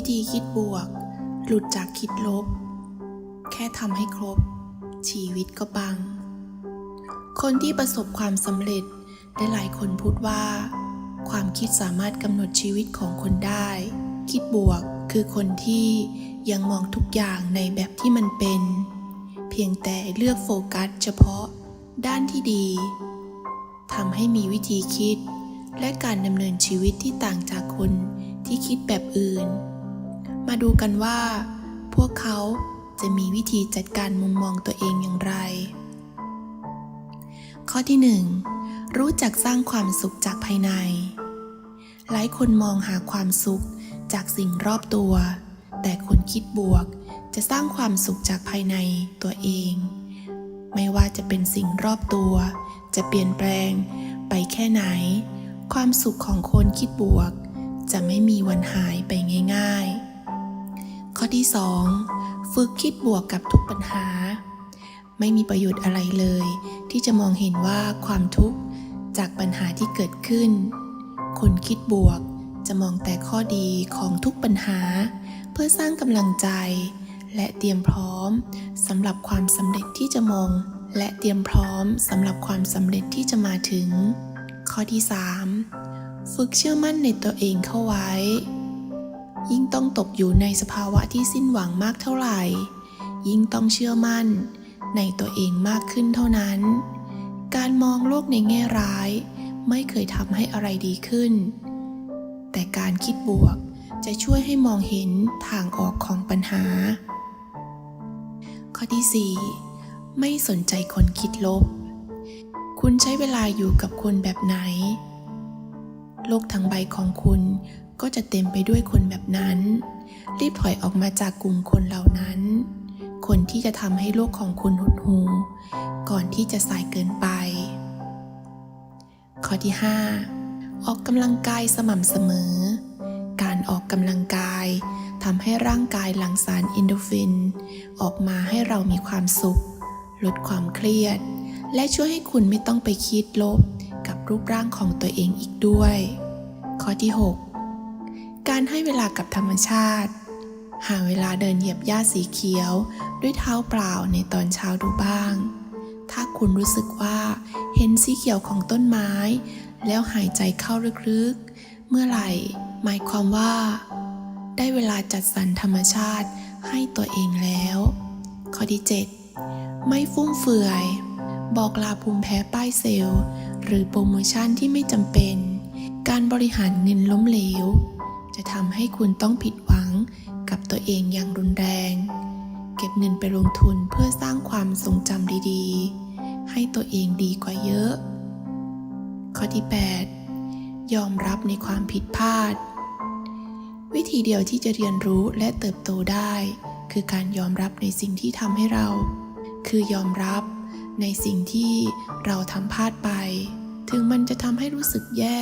วิธีคิดบวกหลบ แค่ทำให้ครบ ชีวิตก็ปัง คนที่ประสบความสำเร็จได้หลายคนพูดว่า ความคิดสามารถกำหนดชีวิตของคนได้ คิดบวกคือคนที่ยังมองทุกอย่างในแบบที่มันเป็น เพียงแต่เลือกโฟกัสเฉพาะด้านที่ดีทำให้มีวิธีคิด และการดำเนินชีวิตที่ต่างจากคนที่คิดแบบอื่น มาดูกันว่า พวกเขาจะมีวิธีจัดการมุมมองตัวเองอย่างไร ข้อที่ 1 รู้จักสร้างความสุขจากภายใน หลายคนมองหาความสุขจากสิ่งรอบตัว แต่คนคิดบวกจะสร้างความสุขจากภายในตัวเอง ไม่ว่าจะเป็นสิ่งรอบตัว จะเปลี่ยนแปลงไปแค่ไหน ความสุขของคนคิดบวก จะไม่มีวันหายไปง่าย ๆ ที่ 2 ฝึกคิดบวกกับทุกปัญหา ไม่มีประโยชน์อะไรเลย ที่จะมองเห็นว่าความทุกข์จากปัญหาที่เกิดขึ้น คนคิดบวกจะมองแต่ข้อดีของทุกปัญหา เพื่อสร้างกำลังใจ และเตรียมพร้อมสำหรับความสำเร็จที่จะมอง และเตรียมพร้อมสำหรับความสำเร็จที่จะมาถึง ข้อที่ 3 ฝึกเชื่อมั่นในตัวเองเข้าไว้ ยิ่งต้องตกอยู่ในสภาวะที่สิ้นหวังมากเท่าไหร่ ยิ่งต้องเชื่อมั่นในตัวเองมากขึ้นเท่านั้น การมองโลกในแง่ร้าย ไม่เคยทำให้อะไรดีขึ้น แต่การคิดบวกจะช่วยให้มองเห็นทางออกของปัญหา ข้อที่ 4 ไม่สนใจคนคิดลบ คุณใช้เวลาอยู่กับคนแบบไหน โลกทั้งใบของคุณ ก็จะเต็มไปด้วยคนแบบนั้น รีบถอยออกมาจากกลุ่มคนเหล่านั้น คนที่จะทำให้โลกของคุณหดหู่ก่อนที่จะสายเกินไป ข้อที่ 5 ออกกำลังกายสม่ำเสมอ การออกกำลังกายทำให้ร่างกายหลั่งสารอินโดฟิน ออกมาให้เรามีความสุข ลดความเครียด และช่วยให้คุณไม่ต้องไปคิดลบกับรูปร่างของตัวเองอีกด้วย ข้อที่ 6 การให้เวลากับธรรมชาติ หาเวลาเดินเหยียบหญ้าสีเขียว ด้วยเท้าเปล่าในตอนเช้าดูบ้าง ถ้าคุณรู้สึกว่าเห็นสีเขียวของต้นไม้ แล้วหายใจเข้าลึกๆ เมื่อไหร่ หมายความว่า ได้เวลาจัดสรรธรรมชาติให้ตัวเองแล้ว ข้อที่ 7 ไม่ฟุ่มเฟือย บอกลาภูมิแพ้ป้ายเซลล์ หรือโปรโมชั่นที่ไม่จำเป็น การบริหารเงินล้มเหลว จะทำให้คุณต้องผิดหวังกับตัวเองอย่างรุนแรง เก็บเงินไปลงทุนเพื่อสร้างความทรงจำดีๆ ให้ตัวเองดีกว่าเยอะ ข้อที่ 8 ยอมรับในความผิดพลาด วิธีเดียวที่จะเรียนรู้และเติบโตได้ คือการยอมรับในสิ่งที่ทำให้เรา คือยอมรับในสิ่งที่เราทำพลาดไป ถึงมันจะทำให้รู้สึกแย่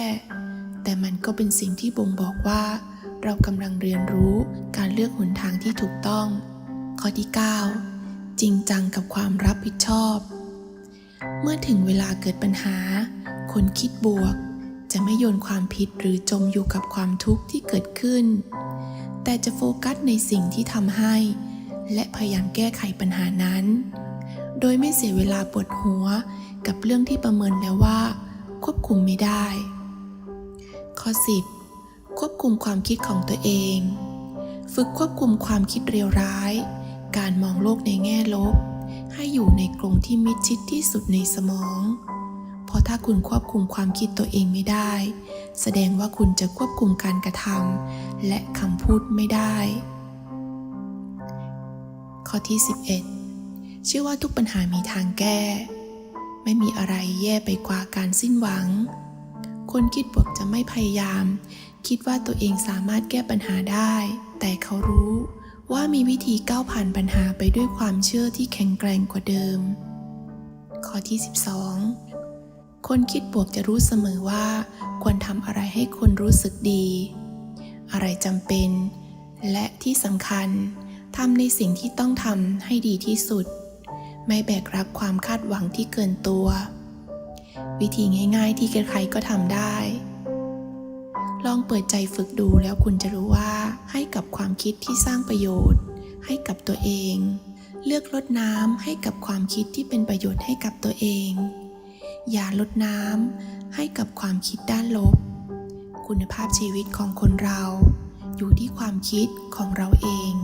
แต่มันก็เป็นสิ่งที่บ่งบอกว่า เรากำลังเรียนรู้การเลือกหนทางที่ถูกต้อง ข้อที่ 9 จริงจังกับความรับผิดชอบ เมื่อถึงเวลาเกิดปัญหา คนคิดบวก จะไม่โยนความผิดหรือจมอยู่กับความทุกข์ที่เกิดขึ้น แต่จะโฟกัสในสิ่งที่ทำให้ และพยายามแก้ไขปัญหานั้น โดยไม่เสียเวลาปวดหัวกับเรื่องที่ประเมินแล้วว่า ควบคุมไม่ได้ ข้อ 10 ควบคุมความคิดของตัวเอง ฝึกควบคุมความคิดเรียวร้าย การมองโลกในแง่ลบ ให้อยู่ในกรงที่มิดชิดที่สุดในสมอง เพราะถ้าคุณควบคุมความคิดตัวเองไม่ได้ แสดงว่าคุณจะควบคุมการกระทำและคำพูดไม่ได้ ข้อที่ 11เชื่อว่าทุกปัญหามีทางแก้ ไม่มีอะไรแย่ไปกว่าการสิ้นหวัง คนคิดบวกจะไม่พยายาม คิดว่าตัวเองสามารถแก้ปัญหาได้ แต่เขารู้ว่ามีวิธีก้าวผ่านปัญหาไปด้วยความเชื่อที่แข็งแกร่งกว่าเดิม ข้อที่ 12 คนคิดบวกจะรู้เสมอว่า ควรทำอะไรให้คนรู้สึกดี อะไรจำเป็น และที่สำคัญทำในสิ่งที่ต้องทำให้ดีที่สุด ไม่แบกรับความคาดหวังที่เกินตัว วิธีง่าย ๆ ที่ใครๆก็ทำได้ ลองเปิดใจฝึกดูแล้วคุณจะรู้ว่าให้กับความคิดที่สร้างประโยชน์ ให้กับตัวเอง เลือกลดน้ำให้กับความคิดที่เป็นประโยชน์ให้กับตัวเอง อย่าลดน้ำให้กับความคิดด้านลบ คุณภาพชีวิตของคนเรา อยู่ที่ความคิดของเราเอง